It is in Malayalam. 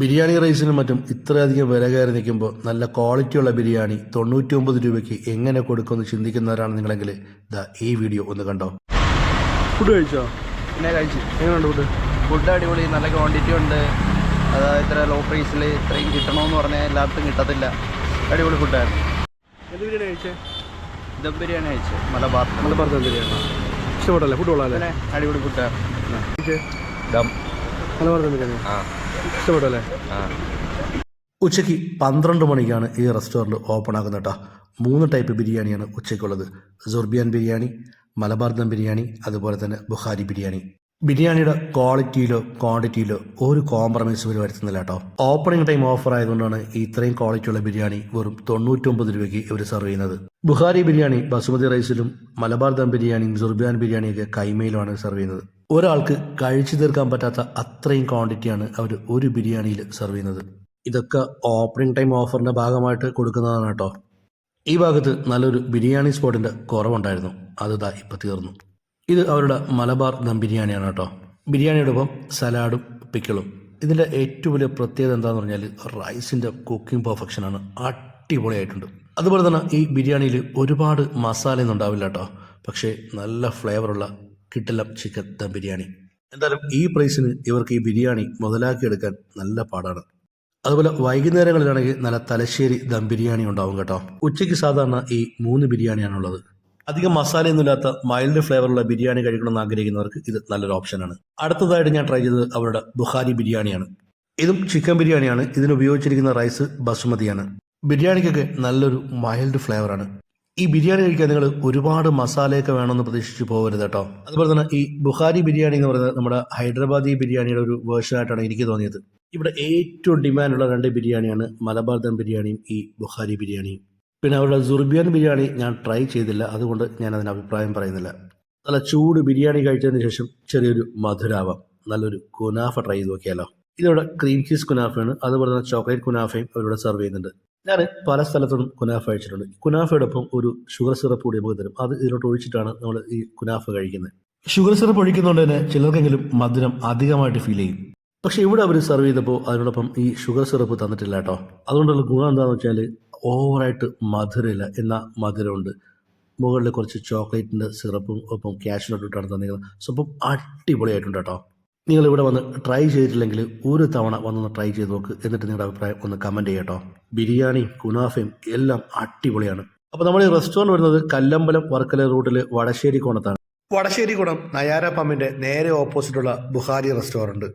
ബിരിയാണി റൈസിനും മറ്റും ഇത്രയധികം വില കയറി നിൽക്കുമ്പോൾ നല്ല ക്വാളിറ്റിയുള്ള ബിരിയാണി തൊണ്ണൂറ്റി ഒമ്പത് രൂപയ്ക്ക് എങ്ങനെ കൊടുക്കുമെന്ന് ചിന്തിക്കുന്നവരാണ് നിങ്ങളെങ്കിൽ ദാ ഈ വീഡിയോ ഒന്ന് കണ്ടോ. ഫുഡ് കഴിച്ചോ? പിന്നെ കഴിച്ചു. എങ്ങനെയുണ്ട് ഫുഡ് ഫുഡ് അടിപൊളി നല്ല ക്വാണ്ടിറ്റി ഉണ്ട്. അതായത് ഇത്ര ലോ പ്രൈസിൽ ഇത്രയും കിട്ടണമെന്ന് പറഞ്ഞാൽ എല്ലായിടത്തും കിട്ടത്തില്ല. അടിപൊളി ഫുഡായിരുന്നു എന്ത് ബിരിയാണി കഴിച്ചേ? ദം ബിരിയാണി കഴിച്ചു. മലബാർ. മലബാർ ദം ബിരിയാണി. ഇഷ്ടപ്പെട്ടല്ലേ? ഫുഡ് കൊള്ളാല്ലേ? പിന്നെ അടിപൊളി ഫുഡായിരുന്നു ദം. മലബാർ ആ. ഉച്ചയ്ക്ക് പന്ത്രണ്ട് മണിക്കാണ് ഈ റെസ്റ്റോറന്റ് ഓപ്പൺ ആകുന്നത് കേട്ടോ മൂന്ന് ടൈപ്പ് ബിരിയാണിയാണ് ഉച്ചയ്ക്കുള്ളത്. സുർബിയാൻ ബിരിയാണി മലബാർ ദം ബിരിയാണി അതുപോലെ തന്നെ ബുഹാരി ബിരിയാണി. ബിരിയാണിയുടെ ക്വാളിറ്റിയിലോ ക്വാണ്ടിറ്റിയിലോ ഒരു കോംപ്രമൈസ് ഇവർ വരുത്തുന്നില്ല കേട്ടോ ഓപ്പണിംഗ് ടൈം ഓഫർ ആയതുകൊണ്ടാണ് ഇത്രയും ക്വാളിറ്റിയുള്ള ബിരിയാണി വെറും തൊണ്ണൂറ്റൊമ്പത് രൂപയ്ക്ക് ഇവർ സെർവ് ചെയ്യുന്നത്. ബുഹാരി ബിരിയാണി ബസുമതി റൈസിലും മലബാർ ദം ബിരിയാണിയും സുർബിയാൻ ബിരിയാണിയൊക്കെ കൈമയിലുമാണ് സെർവ് ചെയ്യുന്നത്. ഒരാൾക്ക് കഴിച്ചു തീർക്കാൻ പറ്റാത്ത അത്രയും ക്വാണ്ടിറ്റിയാണ് അവർ ഒരു ബിരിയാണിയിൽ സെർവ് ചെയ്യുന്നത്. ഇതൊക്കെ ഓപ്പണിംഗ് ടൈം ഓഫറിന്റെ ഭാഗമായിട്ട് കൊടുക്കുന്നതാണ് കേട്ടോ. ഈ ഭാഗത്ത് നല്ലൊരു ബിരിയാണി സ്പോട്ടിന്റെ കുറവുണ്ടായിരുന്നു. അത് ഇതാ ഇപ്പം തീർന്നു. ഇത് അവരുടെ മലബാർ ദം ബിരിയാണിയാണ് കേട്ടോ. ബിരിയാണിയുടെ ഒപ്പം സലാഡും പിക്കിളും ഇതിന്റെ ഏറ്റവും വലിയ പ്രത്യേകത എന്താണെന്ന് പറഞ്ഞാൽ റൈസിന്റെ കുക്കിംഗ് പെർഫെക്ഷനാണ് അടിപൊളിയായിട്ടുണ്ട്. അതുപോലെ തന്നെ ഈ ബിരിയാണിയിൽ ഒരുപാട് മസാലയൊന്നും ഉണ്ടാവില്ല കേട്ടോ. പക്ഷേ നല്ല ഫ്ലേവറുള്ള കിട്ടില്ല ചിക്കൻ ദം ബിരിയാണി. എന്തായാലും ഈ പ്രൈസിന് ഇവർക്ക് ഈ ബിരിയാണി മുതലാക്കിയെടുക്കാൻ നല്ല പാടാണ്. അതുപോലെ വൈകുന്നേരങ്ങളിലാണെങ്കിൽ നല്ല തലശ്ശേരി ദം ബിരിയാണി ഉണ്ടാവും കേട്ടോ. ഉച്ചയ്ക്ക് സാധാരണ ഈ മൂന്ന് ബിരിയാണിയാണുള്ളത്. അധികം മസാലയൊന്നുമില്ലാത്ത മൈൽഡ് ഫ്ലേവറുള്ള ബിരിയാണി കഴിക്കണമെന്ന് ആഗ്രഹിക്കുന്നവർക്ക് ഇത് നല്ലൊരു ഓപ്ഷനാണ്. അടുത്തതായിട്ട് ഞാൻ ട്രൈ ചെയ്തത് അവരുടെ ബുഹാരി ബിരിയാണിയാണ്. ഇതും ചിക്കൻ ബിരിയാണിയാണ്. ഇതിന് ഉപയോഗിച്ചിരിക്കുന്ന റൈസ് ബസുമതിയാണ്. ബിരിയാണിക്കൊക്കെ നല്ലൊരു മൈൽഡ് ഫ്ലേവറാണ്. ഈ ബിരിയാണി കഴിക്കാൻ നിങ്ങൾ ഒരുപാട് മസാലയൊക്കെ വേണമെന്ന് പ്രതീക്ഷിച്ച് പോകരുത് കേട്ടോ. അതുപോലെ തന്നെ ഈ ബുഹാരി ബിരിയാണി എന്ന് പറയുന്നത് നമ്മുടെ ഹൈദരാബാദി ബിരിയാണിയുടെ ഒരു വേർഷനായിട്ടാണ് എനിക്ക് തോന്നിയത്. ഇവിടെ ഏറ്റവും ഡിമാൻഡുള്ള രണ്ട് ബിരിയാണിയാണ് മലബാർ ദം ബിരിയാണിയും ഈ ബുഹാരി ബിരിയാണിയും. പിന്നെ അവരുടെ സുർബിയൻ ബിരിയാണി ഞാൻ ട്രൈ ചെയ്തില്ല. അതുകൊണ്ട് ഞാൻ അതിന് അഭിപ്രായം പറയുന്നില്ല. നല്ല ചൂട് ബിരിയാണി കഴിച്ചതിന് ശേഷം ചെറിയൊരു മധുരാവാം. നല്ലൊരു കുനാഫ ട്രൈ ചെയ്ത് നോക്കിയാലോ. ഇതിവിടെ ക്രീം ചീസ് കുനാഫയാണ് അതുപോലെ തന്നെ ചോക്ലേറ്റ് കുനാഫയും അവരിവിടെ സെർവ് ചെയ്യുന്നുണ്ട്. ഞാൻ പല സ്ഥലത്തും കുനാഫ കഴിച്ചിട്ടുണ്ട്. കുനാഫയുടെ ഒപ്പം ഒരു ഷുഗർ സിറപ്പ് കൂടി നമുക്ക് തരും. അത് ഇതിലോട്ട് ഒഴിച്ചിട്ടാണ് നമ്മൾ ഈ കുനാഫ കഴിക്കുന്നത്. ഷുഗർ സിറപ്പ് ഒഴിക്കുന്നതുകൊണ്ട് തന്നെ ചിലർക്കെങ്കിലും മധുരം അധികമായിട്ട് ഫീൽ ചെയ്യും. പക്ഷെ ഇവിടെ അവർ സെർവ് ചെയ്തപ്പോൾ അതിനോടൊപ്പം ഈ ഷുഗർ സിറപ്പ് തന്നിട്ടില്ല കേട്ടോ. അതുകൊണ്ടുള്ള ഗുണം എന്താണെന്ന് വെച്ചാൽ ഓവറായിട്ട് മധുരമില്ല എന്ന മധുരമുണ്ട്. മുകളിൽ കുറച്ച് ചോക്ലേറ്റിന്റെ സിറപ്പും ഒപ്പം ക്യാഷിനോട്ട് ഇട്ടാണ് തന്നിരിക്കുന്നത് സ്വപ്പം അടിപൊളിയായിട്ടുണ്ട് കേട്ടോ. നിങ്ങൾ ഇവിടെ വന്ന് ട്രൈ ചെയ്തിട്ടില്ലെങ്കിൽ ഒരു തവണ വന്നൊന്ന് ട്രൈ ചെയ്ത് നോക്ക്. എന്നിട്ട് നിങ്ങളുടെ അഭിപ്രായം ഒന്ന് കമന്റ് ചെയ്യട്ടോ ബിരിയാണി കുനാഫയും എല്ലാം അടിപൊളിയാണ്. അപ്പോൾ നമ്മൾ ഈ റെസ്റ്റോറന്റ് വരുന്നത് കല്ലമ്പലം വർക്കല റൂട്ടിൽ വടശ്ശേരി കോണത്താണ്. വടശ്ശേരി കുണം നയാര പമ്പിന്റെ നേരെ ഓപ്പോസിറ്റുള്ള ബുഹാരി റെസ്റ്റോറന്റ്